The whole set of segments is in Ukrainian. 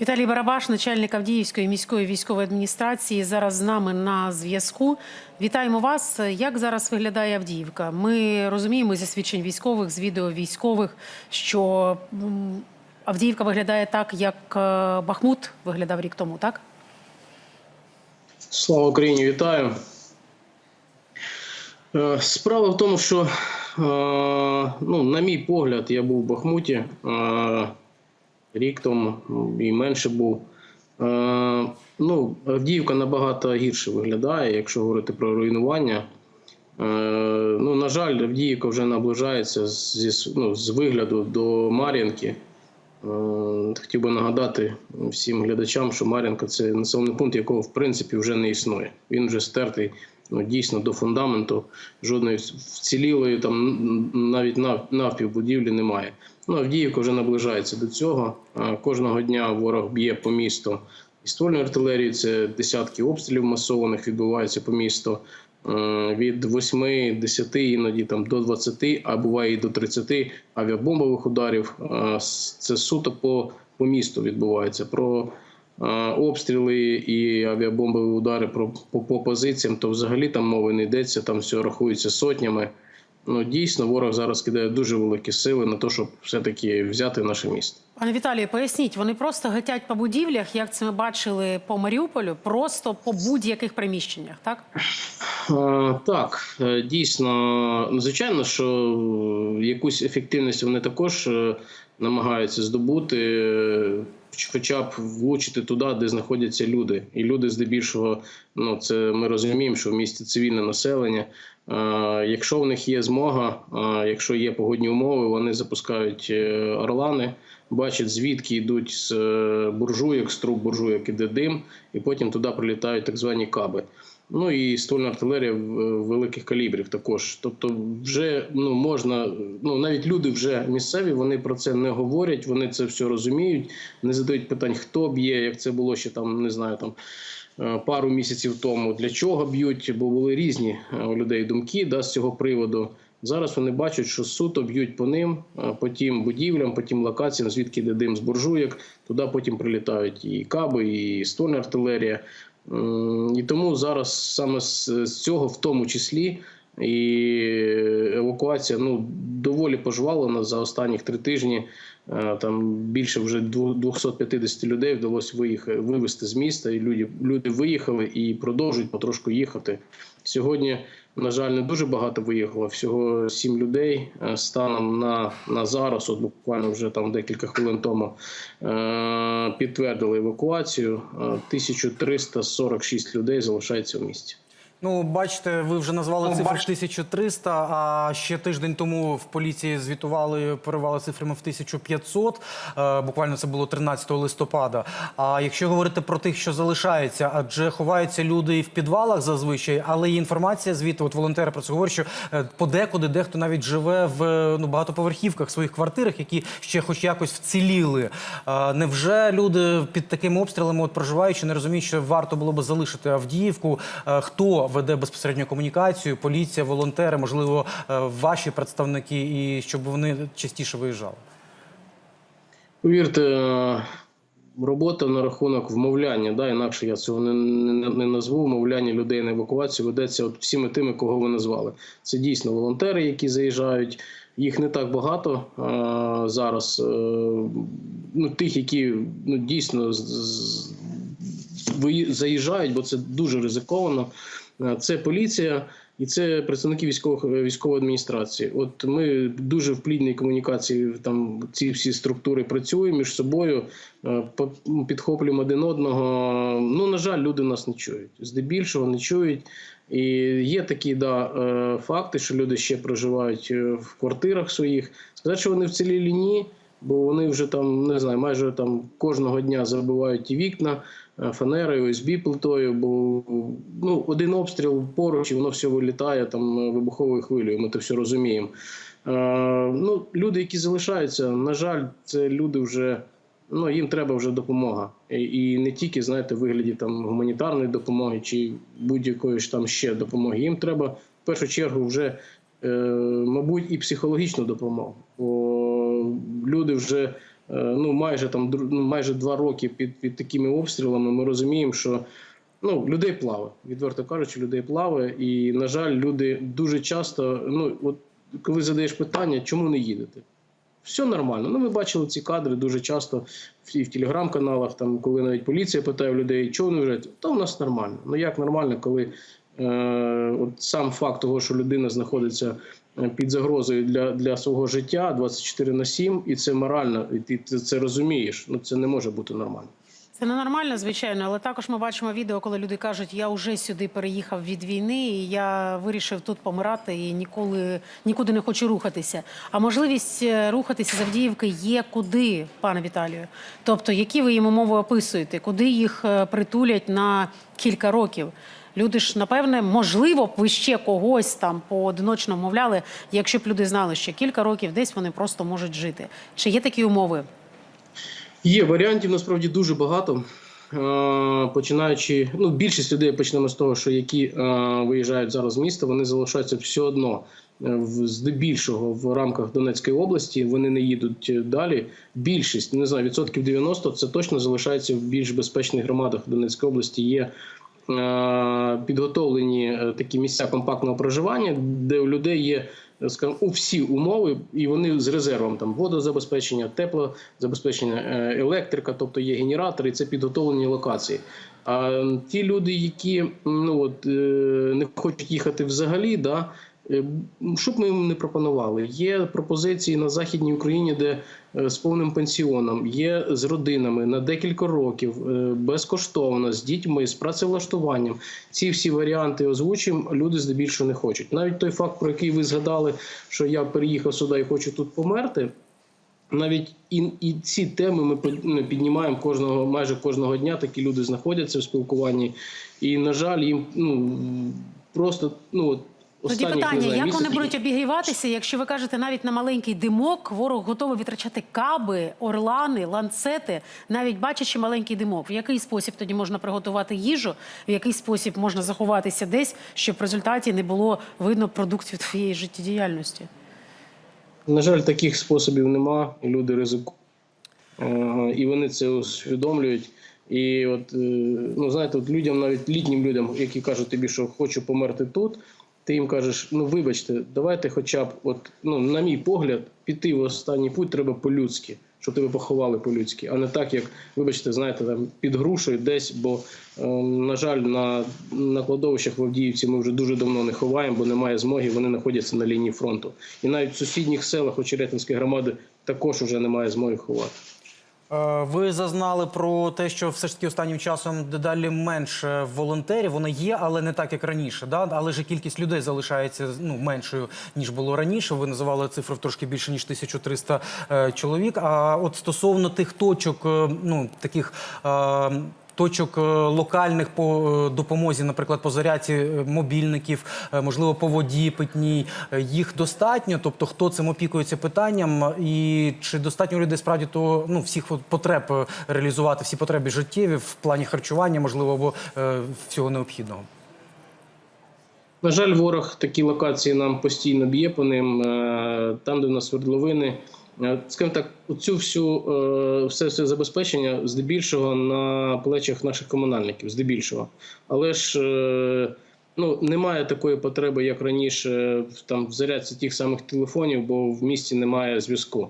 Віталій Барабаш, начальник Авдіївської міської військової адміністрації, зараз з нами на зв'язку. Вітаємо вас. Як зараз виглядає Авдіївка? Ми розуміємо зі свідчень військових, з відео військових, що Авдіївка виглядає так, як е, Бахмут виглядав рік тому, так? Слава Україні, вітаю. Е, Справа в тому, що, е, ну, на мій погляд, я був в Бахмуті рік тому і менше був. Е, Ну, Авдіївка набагато гірше виглядає, якщо говорити про руйнування. Е, Ну, на жаль, Авдіївка вже наближається зі, ну, з вигляду до Мар'їнки. Е, Хотів би нагадати всім глядачам, що Мар'їнка – це населений пункт, якого в принципі вже не існує. Він вже стертий ну, дійсно до фундаменту. Жодної вцілілої там навіть нав- навпів будівлі немає. Ну, Авдіївка вже наближається до цього. Кожного дня ворог б'є по місту і ствольної артилерії. Це десятки обстрілів масованих відбуваються по місту. Від 8, 10, іноді там до 20, а буває і до 30 авіабомбових ударів. Це суто по, по місту відбувається. Про обстріли і авіабомбові удари про, по, по позиціям, то взагалі там мови не йдеться, там все рахується сотнями. Ну, дійсно, ворог зараз кидає дуже великі сили на те, щоб все-таки взяти наше місто. Пане Віталію, поясніть, вони просто гатять по будівлях, як це ми бачили по Маріуполю, просто по будь-яких приміщеннях, так? Е, Так, е, дійсно, звичайно, що якусь ефективність вони також е, намагаються здобути, хоча б влучити туди, де знаходяться люди. І люди, здебільшого, ну це ми розуміємо, що в місті цивільне населення. Якщо в них є змога, якщо є погодні умови, вони запускають орлани, бачать звідки йдуть з буржуйок, з труб буржуйок іде дим, і потім туди прилітають так звані каби. Ну і ствольна артилерія в- великих калібрів також. Тобто, вже ну можна, ну навіть люди вже місцеві, вони про це не говорять, вони це все розуміють, не задають питань, хто б'є, як це було ще там, не знаю, там е, пару місяців тому, для чого б'ють, бо були різні е, у людей думки да, з цього приводу. Зараз вони бачать, що суто б'ють по ним, е, по тим будівлям, по тим локаціям, звідки йде дим з буржуєк. Туди потім прилітають і каби, і ствольна артилерія. І тому зараз саме з з цього, в тому числі, і евакуація ну доволі пожвалена за останні три тижні. Е, Там більше вже 250 людей вдалося виїхати, вивезти з міста, і люди, люди виїхали і продовжують потрошку їхати. Сьогодні, на жаль, не дуже багато виїхало. Всього сім людей Е, станом на, на зараз, от буквально вже там декілька хвилин тому е, підтвердили евакуацію. Е, 1346 людей залишається в місті. Ну, бачите, ви вже назвали цифру 1300, а ще тиждень тому в поліції звітували, поривали цифрами в 1500. Е, Буквально це було 13 листопада. А якщо говорити про тих, що залишаються, адже ховаються люди і в підвалах зазвичай, але є інформація звідти, от волонтери про це говорять, що е, подекуди дехто навіть живе в ну, багатоповерхівках, своїх квартирах, які ще хоч якось вціліли. Е, Невже люди під такими обстрілами, от проживаючи, не розуміють, що варто було би залишити Авдіївку? Хто веде безпосередньо комунікацію? Поліція, волонтери, можливо, е, ваші представники, і щоб вони частіше виїжджали? Повірте, е, робота на рахунок вмовляння, да, інакше я цього не, не, не назву. Вмовляння людей на евакуацію ведеться от всіми тими, кого ви назвали. Це дійсно волонтери, які заїжджають. Їх не так багато е, зараз. Е, ну, тих, які ну, дійсно з- з- заїжджають, бо це дуже ризиковано. Е, Це поліція і це представники військових військової адміністрації. От ми дуже в плідній комунікації там ці всі структури працюємо між собою, е, підхоплюємо один одного. Ну на жаль, люди нас не чують. Здебільшого не чують. І є такі да, е, факти, що люди ще проживають е, в квартирах своїх. Сказати, що вони вцілілі ні, бо вони вже там не знаю, майже там кожного дня забивають ті вікна е, фанерою, ОСБ плитою, бо ну, один обстріл поруч і воно все вилітає там е, вибуховою хвилею. Ми це все розуміємо. Е, ну, люди, які залишаються, на жаль, це люди вже. Ну, їм треба вже допомога. І, і не тільки, знаєте, в вигляді там гуманітарної допомоги чи будь-якої ж там ще допомоги. Їм треба в першу чергу вже, е, мабуть, і психологічну допомогу. Бо люди вже ну майже там ну, майже два роки під, під такими обстрілами, ми розуміємо, що ну, людей плаває, відверто кажучи, людей плаває. І, на жаль, люди дуже часто, ну от коли задаєш питання, чому не їдете? Все нормально. Ну, ми бачили ці кадри дуже часто і в телеграм-каналах, там, коли навіть поліція питає людей, чого вони виїжджають? Та у нас нормально. Ну як нормально, коли е, от сам факт того, що людина знаходиться е, під загрозою для, для свого життя 24 на 7, і це морально, і ти це- розумієш. Ну це не може бути нормально. Це ненормально, звичайно, але також ми бачимо відео, коли люди кажуть, я вже сюди переїхав від війни, і я вирішив тут помирати і ніколи нікуди не хочу рухатися. А можливість е, рухатися з Авдіївки є куди, пане Віталію? Тобто, які ви їм умови описуєте, куди їх е, притулять на кілька років? Люди ж, напевне, можливо, б ви ще когось там поодиночно мовляли, якщо б люди знали, що кілька років десь вони просто можуть жити. Чи є такі умови? Є варіантів насправді дуже багато. Е, Починаючи, ну більшість людей почнемо з того, що які е, виїжджають зараз з міста, вони залишаються все одно е, в- здебільшого в рамках Донецької області. Вони не їдуть далі. Більшість не знаю, відсотків 90 це точно залишається в більш безпечних громадах Донецької області. Є підготовлені е, такі місця компактного проживання, де у людей є е, скажімо, у всі умови, і вони з резервом там водозабезпечення, теплозабезпечення, е, електрика, тобто є генератори, це підготовлені локації. А ті люди, які ну от е, не хочуть їхати взагалі, да. Е, м, Що б ми їм не пропонували? Є пропозиції на західній Україні, де е, з повним пенсіоном, є з родинами на декілька років, е, безкоштовно, з дітьми, з працевлаштуванням. Ці всі варіанти озвучимо, люди здебільшого не хочуть. Навіть той факт, про який ви згадали, що я переїхав сюди і хочу тут померти. Навіть і, і ці теми ми піднімаємо кожного майже кожного дня. Такі люди знаходяться в спілкуванні, і на жаль, їм ну просто ну Тоді питання: як вони будуть обігріватися, якщо ви кажете, навіть на маленький димок ворог готовий витрачати каби, орлани, ланцети, навіть бачачи маленький димок. В який спосіб тоді можна приготувати їжу, в який спосіб можна заховатися десь, щоб в результаті не було видно продуктів твоєї життєдіяльності? На жаль, таких способів нема, люди ризикують. І вони це усвідомлюють. І от, е, ну знаєте, от людям, навіть літнім людям, які кажуть тобі, що хочу померти тут, ти їм кажеш: ну вибачте, давайте хоча б, от, ну, на мій погляд, піти в останній путь треба по-людськи, щоб тебе поховали по-людськи, а не так, як, вибачте, знаєте, там під грушею десь, бо, е, на жаль, на, на кладовищах в Авдіївці ми вже дуже давно не ховаємо, бо немає змоги, вони знаходяться на лінії фронту. І навіть в сусідніх селах Очеретинської громади також вже немає змоги ховати. Е, Ви зазнали про те, що все ж таки останнім часом дедалі менше волонтерів. Вони є, але не так, як раніше. Да? Але ж кількість людей залишається ну, меншою, ніж було раніше. Ви називали цифру трошки більше, ніж 1300 е, чоловік. А от стосовно тих точок, е, ну, таких... Точок е, локальних по е, допомозі, наприклад, по зарядці е, мобільників, можливо, по воді питній, їх достатньо. Тобто, хто цим опікується питанням, і чи достатньо людей справді то ну всіх потреб реалізувати всі потреби життєві в плані харчування, можливо, або всього необхідного. На жаль, ворог такі локації нам постійно б'є по ним. Там, де в нас свердловини. Е, Скажімо так, цю всю е, все, все забезпечення здебільшого на плечах наших комунальників, здебільшого. Але ж е, ну, немає такої потреби, як раніше, там в зарядці тих самих телефонів, бо в місті немає зв'язку.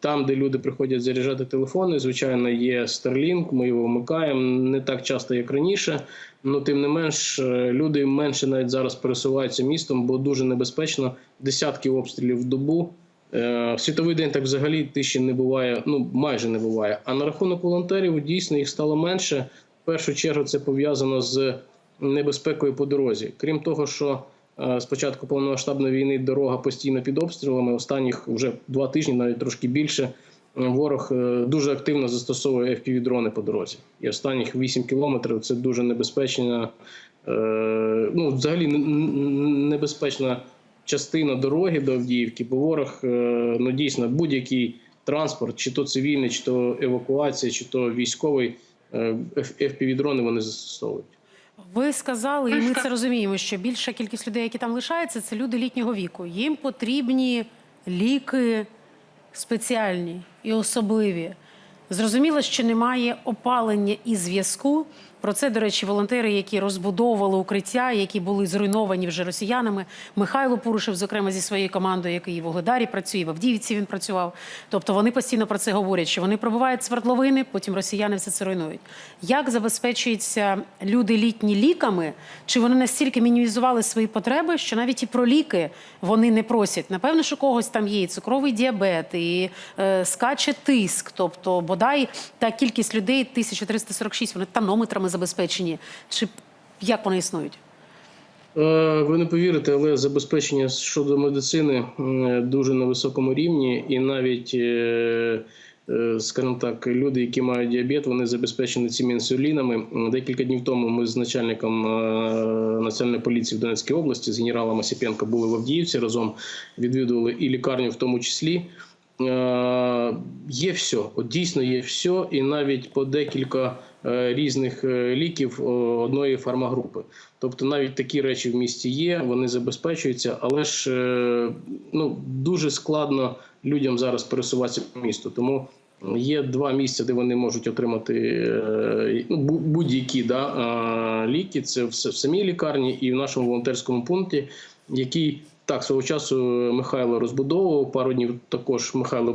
Там, де люди приходять заряджати телефони, звичайно, є Starlink, ми його вмикаємо не так часто, як раніше. Ну, тим не менш, люди менше навіть зараз пересуваються містом, бо дуже небезпечно. Десятки обстрілів в добу. Е, світовий день так взагалі тиші не буває, ну майже не буває. А на рахунок волонтерів дійсно їх стало менше. В першу чергу це пов'язано з небезпекою по дорозі. Крім того, що е, з початку повномасштабної війни дорога постійно під обстрілами. Останніх вже два тижні, навіть трошки більше. Ворог е, дуже активно застосовує FPV-дрони по дорозі. І останніх 8 кілометрів це дуже небезпечна, ну взагалі небезпечна частина дороги до Авдіївки, бо ворог е, ну дійсно будь-який транспорт, чи то цивільний, чи то евакуація, чи то військовий, е, FPV-дрони вони застосовують. Ви сказали, і ми це розуміємо, що більша кількість людей, які там лишаються, це люди літнього віку. Їм потрібні ліки спеціальні. і особливі. Зрозуміло, що немає опалення і зв'язку. Про це, до речі, волонтери, які розбудовували укриття, які були зруйновані вже росіянами. Михайло Пурушев, зокрема, зі своєю командою, який і в Огледарі працює, і в Авдіївці він працював. Тобто вони постійно про це говорять, що вони пробивають свердловини, потім росіяни все це руйнують. Як забезпечуються люди літні ліками? Чи вони настільки мінімізували свої потреби, що навіть і про ліки вони не просять? Напевно, що когось там є і цукровий діабет, і е, скаче тиск. Тобто, бодай та кількість людей 1346, вони тонометрами забезпечені. Чи як вони існують? Е, Ви не повірите, але забезпечення щодо медицини дуже на високому рівні, і навіть, е, е, скажімо так, люди, які мають діабет, вони забезпечені цими інсулінами. Декілька днів тому ми з начальником національної поліції в Донецькій області, з генералом Осіпенко, були в Авдіївці разом, відвідували і лікарню в тому числі. Е, Є все, от дійсно є все, і навіть по декілька е, різних е, ліків одної фармагрупи. Тобто навіть такі речі в місті є, вони забезпечуються, але ж ну, дуже складно людям зараз пересуватися по місту. Тому є два місця, де вони можуть отримати ну, будь-які да, ліки. Це в самій лікарні і в нашому волонтерському пункті, який так, свого часу Михайло розбудовував. Пару днів також Михайло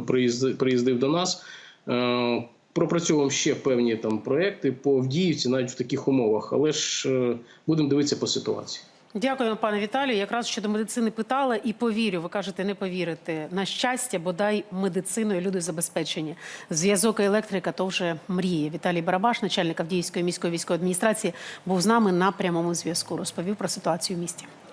приїздив, до нас. Е, Пропрацьовуємо ще певні там проекти по Авдіївці, навіть в таких умовах. Але ж е, будемо дивитися по ситуації. Дякую, пане Віталію. Якраз щодо медицини питала і повірю. Ви кажете, не повірите. На щастя, бодай медициною люди забезпечені. Зв'язок електрика то вже мріє. Віталій Барабаш, начальник Авдіївської міської військової адміністрації, був з нами на прямому зв'язку. Розповів про ситуацію в місті.